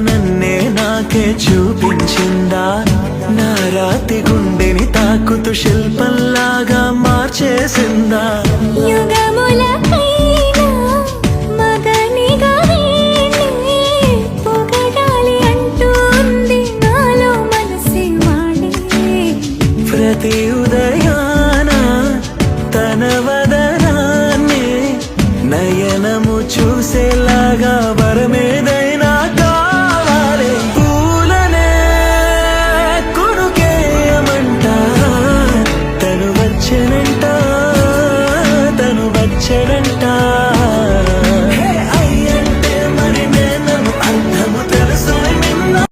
నన్నే నాకే చూపించిందా? నా రాతి గుండెని తాకుతూ శిల్పంలాగా మార్చేసిందా? ప్రతి ఉదయాన తన వదనాన్ని నయనము చూసేలాగా వచ్చెనంట తను వచ్చెనంటా